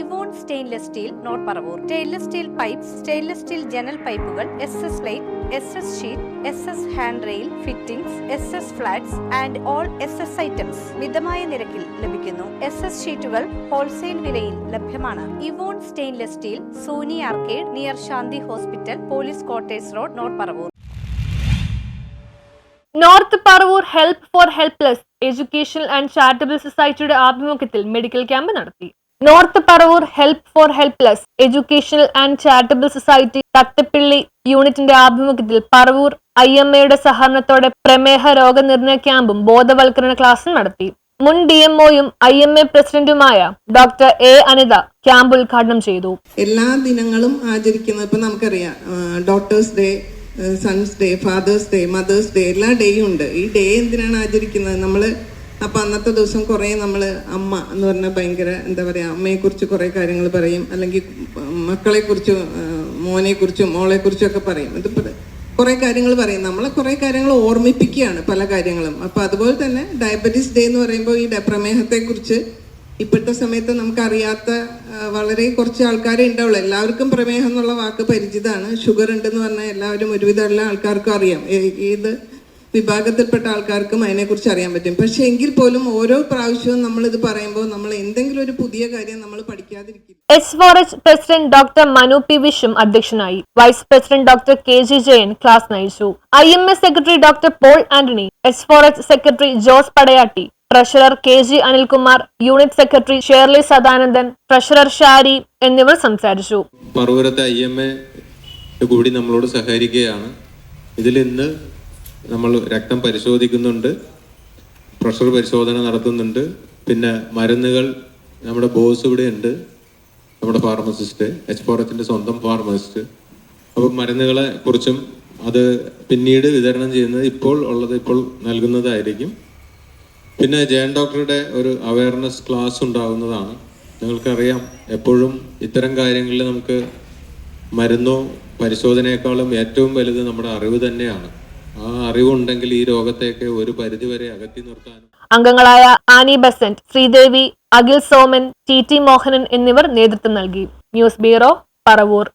Evon stainless steel north Paravur. Stainless steel pipe stainless steel ജനൽ പൈപ്പുകൾ S S light S S sheet S S hand rail fittings S S flats and all S S items മിതമായ നിരക്കിൽ ലഭിക്കുന്നു. S S ഷീറ്റുകൾ wholesale വിലയിൽ ലഭ്യമാണ്. Evon stainless steel Sony arcade near Shanti hospital police quarters road north Paravur. North Paravur help for helpless educational and charitable സൊസൈറ്റിയുടെ ആഭിമുഖ്യത്തിൽ medical camp നടത്തി. North Paravur help for helpless educational and charitable society Thathappilly യൂണിറ്റിന്റെ ആഭിമുഖ്യത്തിൽ Paravur I M എയുടെ സഹകരണത്തോടെ പ്രമേഹ രോഗനിർണയ ക്യാമ്പും ബോധവൽക്കരണ ക്ലാസും നടത്തി. മുൻ ഡി എം ഒയും ഐ എം എ പ്രസിഡന്റുമായ ഡോക്ടർ എ അനിത ക്യാമ്പ് ഉദ്ഘാടനം ചെയ്തു. എല്ലാ ദിനങ്ങളും ആചരിക്കുന്നത് ഇപ്പൊ നമുക്കറിയാം. Doctors day sons day fathers day mothers day എല്ലാ ഡേയും ഉണ്ട്. ഈ ഡേ എന്തിനാണ് ആചരിക്കുന്നത്? നമ്മൾ അപ്പം അന്നത്തെ ദിവസം കുറേ നമ്മൾ അമ്മ എന്ന് പറഞ്ഞാൽ ഭയങ്കര എന്താ പറയുക അമ്മയെക്കുറിച്ച് കുറേ കാര്യങ്ങൾ പറയും. അല്ലെങ്കിൽ മക്കളെക്കുറിച്ചും മോനെക്കുറിച്ചും മോളെക്കുറിച്ചും ഒക്കെ പറയും. ഇത് കുറേ കാര്യങ്ങൾ പറയും. നമ്മളെ കുറേ കാര്യങ്ങൾ ഓർമ്മിപ്പിക്കുകയാണ് പല കാര്യങ്ങളും. അപ്പോൾ അതുപോലെ തന്നെ ഡയബറ്റീസ് ഡേ എന്ന് പറയുമ്പോൾ ഈ പ്രമേഹത്തെ പ്രമേഹത്തെക്കുറിച്ച് ഇപ്പോഴത്തെ സമയത്ത് നമുക്കറിയാത്ത വളരെ കുറച്ച് ആൾക്കാരെ ഉണ്ടാവുള്ളൂ. എല്ലാവർക്കും പ്രമേഹം എന്നുള്ള വാക്ക് പരിചിതമാണ്. ഷുഗർ ഉണ്ടെന്ന് പറഞ്ഞാൽ എല്ലാവരും ഒരുവിധമുള്ള ആൾക്കാർക്കും അറിയാം. ഏത് വിഭാഗത്തിൽപ്പെട്ട ആൾക്കാർക്കും അതിനെക്കുറിച്ച് അറിയാൻ പറ്റും. പക്ഷെ എങ്കിൽ പോലും ഓരോ പ്രാവശ്യവും നമ്മൾ ഇത് പറയുമ്പോൾ നമ്മൾ എന്തെങ്കിലും ഒരു പുതിയ കാര്യം നമ്മൾ പഠിക്കാതിരിക്കും. S four H president doctor Manu P വിഷും അധ്യക്ഷനായി. Vice president doctor K G Jayan class നയിച്ചു. I M S secretary doctor Paul Antony S four H secretary Jose Padayatti treasurer K G Anilkumar unit secretary Shirley Sadanandan treasurer Shari എന്നിവർ സംസാരിച്ചു. പറവൂരത്തെ I M A കൂടി നമ്മളോട് സഹകരിക്കുകയാണ്. ഇതിൽ ഇന്ന് നമ്മൾ രക്തം പരിശോധിക്കുന്നുണ്ട് പ്രഷർ പരിശോധന നടത്തുന്നുണ്ട് പിന്നെ മരുന്നുകൾ നമ്മുടെ ബോസ് ഇവിടെ ഉണ്ട് നമ്മുടെ ഫാർമസിസ്റ്റ് എച്ച് ഫോറത്തിന്റെ സ്വന്തം ഫാർമസിസ്റ്റ്. അപ്പം മരുന്നുകളെ കുറിച്ചും അത് പിന്നീട് വിതരണം ചെയ്യുന്നത് ഇപ്പോൾ ഉള്ളത് ഇപ്പോൾ നൽകുന്നതായിരിക്കും. പിന്നെ ജയൻ ഡോക്ടറുടെ ഒരു അവയർനെസ് ക്ലാസ് ഉണ്ടാകുന്നതാണ് നിങ്ങൾക്കറിയാം എപ്പോഴും ഇത്തരം കാര്യങ്ങളിൽ നമുക്ക് മരുന്നോ പരിശോധനയെക്കാളും ഏറ്റവും വലുത് നമ്മുടെ അറിവ് തന്നെയാണ്. ആ അറിവുണ്ടെങ്കിൽ ഈ രോഗത്തെയൊക്കെ ഒരു പരിധിവരെ അകറ്റി നിർത്താനും. അംഗങ്ങളായ ആനി ബസന്റ് ശ്രീദേവി അഖിൽ സോമൻ ടി ടി മോഹനൻ എന്നിവർ നേതൃത്വം നൽകി. News bureau Paravur.